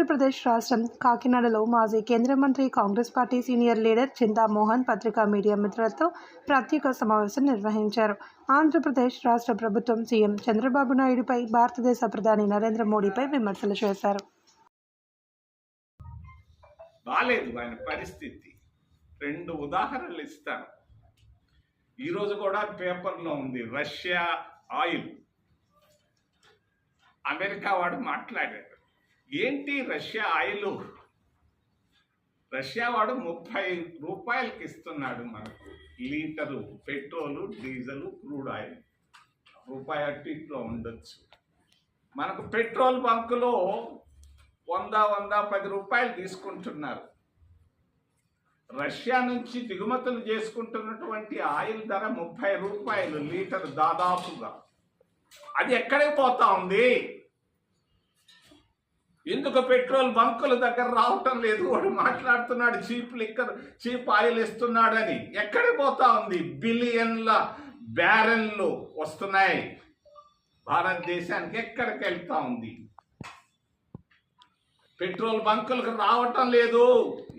ఆంధ్రప్రదేశ్ రాష్ట్రం కాకినాడలో మాజీ కేంద్ర మంత్రి Congress party senior leader Chinta Mohan పత్రికా మీడియా మిత్రులతో ప్రత్యేక సమావేశం నిర్వహించారు. ఆంధ్రప్రదేశ్ రాష్ట్ర ప్రభుత్వం సీఎం చంద్రబాబు నాయుడుపై భారతదేశ ప్రధాని నరేంద్ర మోడీపై విమర్శలు చేశారు. బాలేదు ఆయన పరిస్థితి. రెండు ఉదాహరణలు ఇస్తాను. ఈరోజు కూడా పేపర్లో ఉంది రష్యా ఆయిల్. అమెరికా వాడు మాట్లాడాడు. ఏంటి రష్యా ఆయిల్? రష్యా వాడు ముప్పై రూపాయలకి ఇస్తున్నాడు మనకు. Litre petrol diesel crude oil. రూపాయి అటు ఉండొచ్చు. మనకు పెట్రోల్ బంకులో వంద వంద పది రూపాయలు తీసుకుంటున్నారు. రష్యా నుంచి దిగుమతులు చేసుకుంటున్నటువంటి ఆయిల్ ధర ముప్పై రూపాయలు లీటర్ దాదాపుగా. అది ఎక్కడికి పోతా ఉంది? ఎందుకు పెట్రోల్ బంకుల దగ్గర రావటం లేదు? వాడు మాట్లాడుతున్నాడు చీప్ లిక్కర్ చీప్ ఆయిల్ ఇస్తున్నాడని. ఎక్కడికి పోతా ఉంది? బిలియన్ల బ్యారెన్లు వస్తున్నాయి. భారతదేశానికి ఎక్కడికి వెళ్తా ఉంది? పెట్రోల్ బంకులకు రావటం లేదు.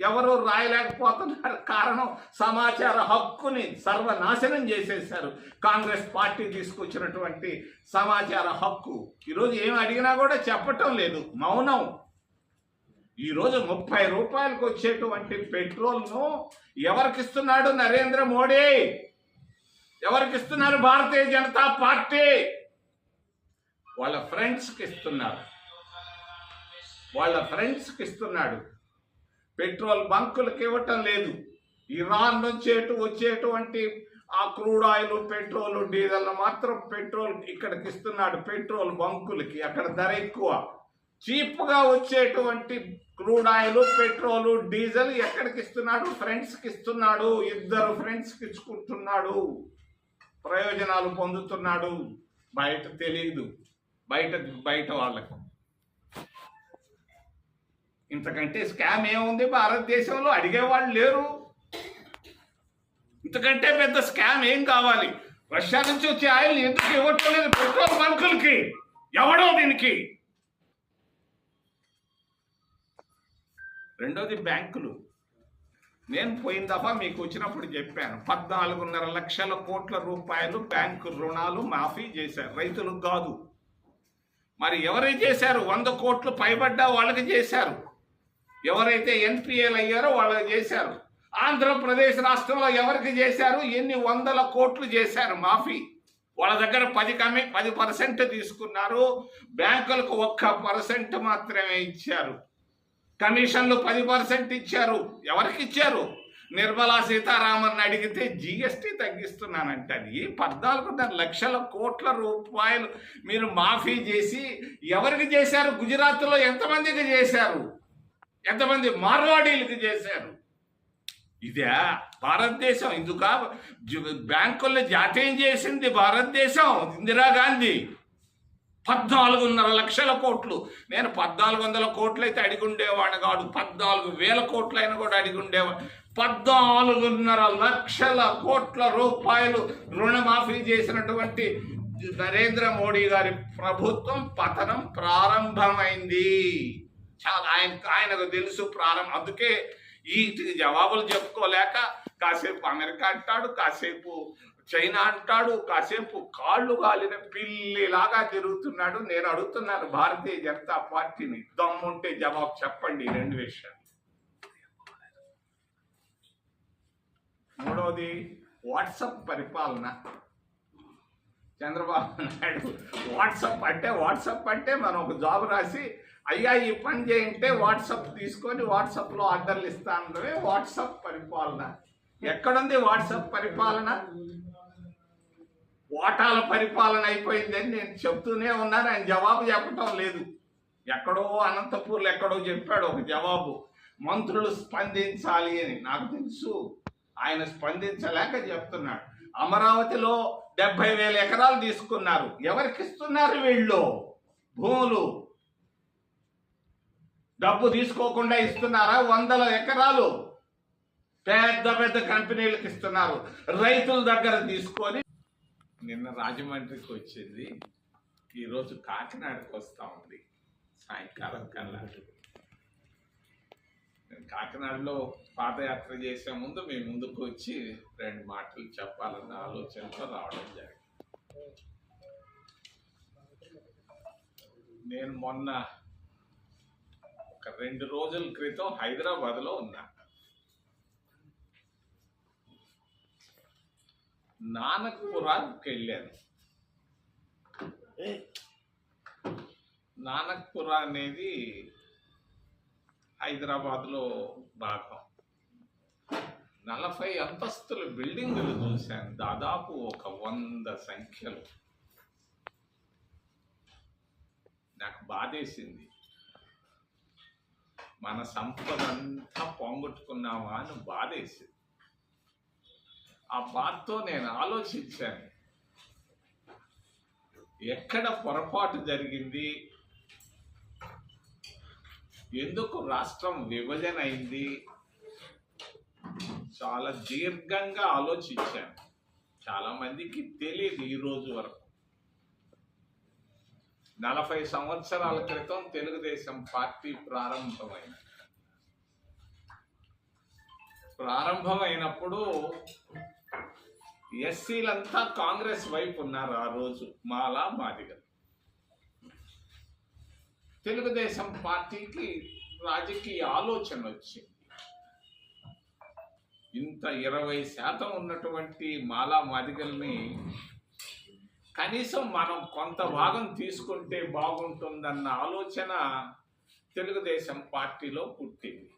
ఎవరు రాయలేకపోతున్నారు. కారణం సమాచార హక్కుని సర్వనాశనం చేసేశారు. కాంగ్రెస్ పార్టీ తీసుకొచ్చినటువంటి సమాచార హక్కు. ఈరోజు ఏం అడిగినా కూడా చెప్పటం లేదు. మౌనం. ఈరోజు ముప్పై రూపాయలకు వచ్చేటువంటి పెట్రోల్ను ఎవరికిస్తున్నాడు నరేంద్ర మోడీ? ఎవరికిస్తున్నారు భారతీయ జనతా పార్టీ? వాళ్ళ ఫ్రెండ్స్కి ఇస్తున్నారు. వాళ్ళ ఫ్రెండ్స్కి ఇస్తున్నాడు. పెట్రోల్ బంకులకు ఇవ్వటం లేదు. ఇరాన్ నుంచి ఎటు వచ్చేటువంటి ఆ క్రూడ్ ఆయిల్ పెట్రోల్ డీజిల్ మాత్రం పెట్రోల్ ఇక్కడికి ఇస్తున్నాడు. పెట్రోల్ బంకులకి అక్కడ ధర ఎక్కువ. చీప్గా వచ్చేటువంటి క్రూడ్ ఆయిల్ పెట్రోల్ డీజిల్ ఎక్కడికి ఇస్తున్నాడు? ఫ్రెండ్స్కి ఇస్తున్నాడు. ఇద్దరు ఫ్రెండ్స్కి ఇచ్చుకుంటున్నాడు. ప్రయోజనాలు పొందుతున్నాడు. బయట తెలియదు బయట బయట వాళ్ళకు. ఇంతకంటే స్కామ్ ఏముంది? భారతదేశంలో అడిగేవాళ్ళు లేరు. ఇంతకంటే పెద్ద స్కామ్ ఏం కావాలి? రష్యా నుంచి వచ్చే ఆయిల్ ఎందుకు ఇవ్వట్లేదు పెట్రోల్ బంకులకి? ఎవడో దీనికి? రెండోది బ్యాంకులు. నేను పోయిన దఫా మీకు వచ్చినప్పుడు చెప్పాను పద్నాలుగున్నర లక్షల కోట్ల రూపాయలు బ్యాంకు రుణాలు మాఫీ చేశారు. రైతులకు కాదు. మరి ఎవరు చేశారు? వంద కోట్లు పైబడ్డా వాళ్ళకి చేశారు. ఎవరైతే ఎన్పిఏలు అయ్యారో వాళ్ళకి చేశారు. ఆంధ్రప్రదేశ్ రాష్ట్రంలో ఎవరికి చేశారు? ఎన్ని వందల కోట్లు చేశారు? మాఫీ. వాళ్ళ దగ్గర పది కమి పది పర్సెంట్ తీసుకున్నారు. బ్యాంకులకు ఒక్క పర్సెంట్ మాత్రమే ఇచ్చారు. కమిషన్లు పది పర్సెంట్ ఇచ్చారు. ఎవరికి ఇచ్చారు? నిర్మలా సీతారామన్ అడిగితే జిఎస్టీ తగ్గిస్తున్నానంటది పద్నాలుగున్నర లక్షల కోట్ల రూపాయలు మీరు మాఫీ చేసి ఎవరికి చేశారు? గుజరాత్లో ఎంతమందికి చేశారు? ఎంతమంది మార్వాడీలకు చేశారు? ఇదే భారతదేశం. ఇందుక బ్యాంకుల్లో జాతీయం చేసింది భారతదేశం ఇందిరాగాంధీ పద్నాలుగున్నర లక్షల కోట్లు. నేను పద్నాలుగు వందల కోట్లు అయితే అడిగి ఉండేవాడిని కాదు. పద్నాలుగు వేల కోట్లు అయినా కూడా అడిగి ఉండేవాడు పద్నాలుగున్నర లక్షల కోట్ల రూపాయలు రుణమాఫీ చేసినటువంటి నరేంద్ర మోడీ గారి ప్రభుత్వం పతనం ప్రారంభమైంది. చాలా ఆయన ఆయనకు తెలుసు ప్రారంభం అందుకే ఈ జవాబులు చెప్పుకోలేక కాసేపు అమెరికా అంటాడు కాసేపు చైనా అంటాడు కాసేపు కాళ్ళు కాలిన పిల్లిలాగా తిరుగుతున్నాడు. నేను అడుగుతున్నాను భారతీయ జనతా పార్టీని. దమ్ముంటే జవాబు చెప్పండి రెండు విషయాలు. మూడవది వాట్సప్ పరిపాలన. చంద్రబాబు నాయుడు వాట్సప్ అంటే వాట్సప్ అంటే మనం ఒక జాబ్ రాసి అయ్యా ఈ పని చేయంటే వాట్సప్ తీసుకొని వాట్సాప్లో ఆర్డర్లు ఇస్తానమే వాట్సప్ పరిపాలన. ఎక్కడుంది వాట్సప్ పరిపాలన? ఓటాల పరిపాలన అయిపోయిందని నేను చెప్తూనే ఉన్నాను. ఆయన జవాబు చెప్పటం లేదు. ఎక్కడో అనంతపూర్లో ఎక్కడో చెప్పాడు ఒక జవాబు. మంత్రులు స్పందించాలి అని. నాకు తెలుసు. ఆయన స్పందించలేక చెప్తున్నాడు. అమరావతిలో డెబ్బై వేల ఎకరాలు తీసుకున్నారు. ఎవరికి ఇస్తున్నారు వీళ్ళు? భూములు. డబ్బు తీసుకోకుండా ఇస్తున్నారా? వందల ఎకరాలు పెద్ద పెద్ద కంపెనీలకు ఇస్తున్నారు. రైతుల దగ్గర తీసుకొని నిన్న రాజమండ్రికి వచ్చింది. ఈరోజు కాకినాడకు వస్తూ ఉంది. సాయంకాలం కల్లా కాకినాడలో పాదయాత్ర చేసే ముందు మీ ముందుకు వచ్చి రెండు మాటలు చెప్పాలన్న ఆలోచనతో రావడం జరిగింది. నేను మొన్న ఒక రెండు రోజుల క్రితం హైదరాబాద్లో ఉన్నా. నానక్పురాకి వెళ్ళాను నానక్పుర అనేది హైదరాబాద్లో భాగం. నలభై అంతస్తుల బిల్డింగులు చూశాను దాదాపు ఒక వంద సంఖ్యలు. నాకు బాధేసింది. మన సంపద అంతా పోగొట్టుకున్నామా అని బాధేసింది. ఆ బాధతో నేను ఆలోచించాను. ఎక్కడ పొరపాటు జరిగింది? ఎందుకు రాష్ట్రం విభజన అయింది? చాలా దీర్ఘంగా ఆలోచించాను. చాలామందికి తెలియదు ఈ రోజు వరకు. నలభై సంవత్సరాల క్రితం తెలుగుదేశం పార్టీ ప్రారంభమైంది. ప్రారంభమైనప్పుడు ఎస్సీలంతా కాంగ్రెస్ వైపు ఉన్నారు ఆ రోజు మాలా మాదిగ తెలుగుదేశం పార్టీకి రాజకీయ ఆలోచన వచ్చింది. ఇంత ఇరవై శాతం ఉన్నటువంటి మాలా మాదిగల్ని కనీసం మనం కొంత భాగం తీసుకుంటే బాగుంటుందన్న ఆలోచన తెలుగుదేశం పార్టీలో పుట్టింది.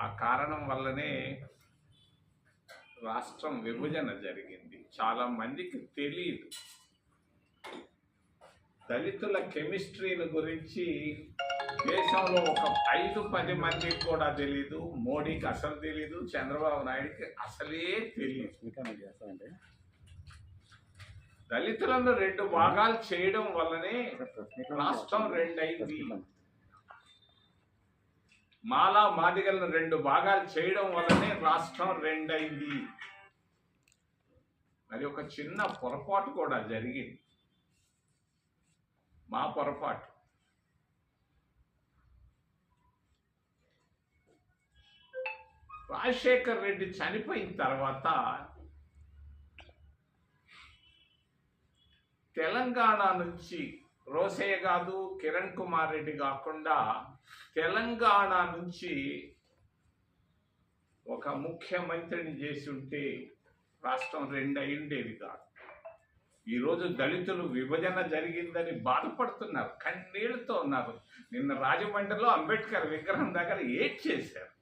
ఆ కారణం వల్లనే రాష్ట్రం విభజన జరిగింది. చాలా మందికి తెలియదు దళితుల కెమిస్ట్రీని గురించి దేశంలో ఒక ఐదు పది మందికి కూడా తెలియదు మోడీకి అసలు తెలియదు చంద్రబాబు నాయుడికి అసలే తెలియదు దళితులను రెండు భాగాలు చేయడం వల్లనే రాష్ట్రం రెండైంది. మాలా మాదిగలను రెండు భాగాలు చేయడం వల్లనే రాష్ట్రం రెండైంది. మరి ఒక చిన్న పొరపాటు కూడా జరిగింది. మా పొరపాటు. రాజశేఖర్ రెడ్డి చనిపోయిన తర్వాత తెలంగాణ నుంచి రోసయ్య కాదు కిరణ్ కుమార్ రెడ్డి కాకుండా తెలంగాణ నుంచి ఒక ముఖ్యమంత్రిని చేసి ఉంటే రాష్ట్రం రెండు అయి ఉండేది కాదు. ఈరోజు దళితులు విభజన జరిగిందని బాధపడుతున్నారు కన్నీళ్ళతో ఉన్నారు. నిన్న రాజమండ్రిలో అంబేద్కర్ విగ్రహం దగ్గర ఏడ్ చేశారు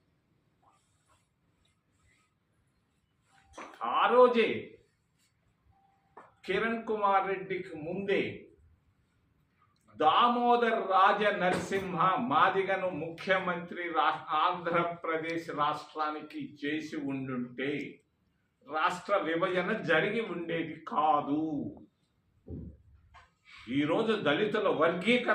ఆ రోజే కిరణ్ కుమార్ రెడ్డికి ముందే దామోదర్ రాజ నరసింహ మాదిగను ముఖ్యమంత్రి ఆంధ్రప్రదేశ్ రాష్ట్రానికి చేసి ఉండుంటే రాష్ట్ర విభజన జరిగి ఉండేది కాదు. ఈరోజు దళితుల వర్గీకరణ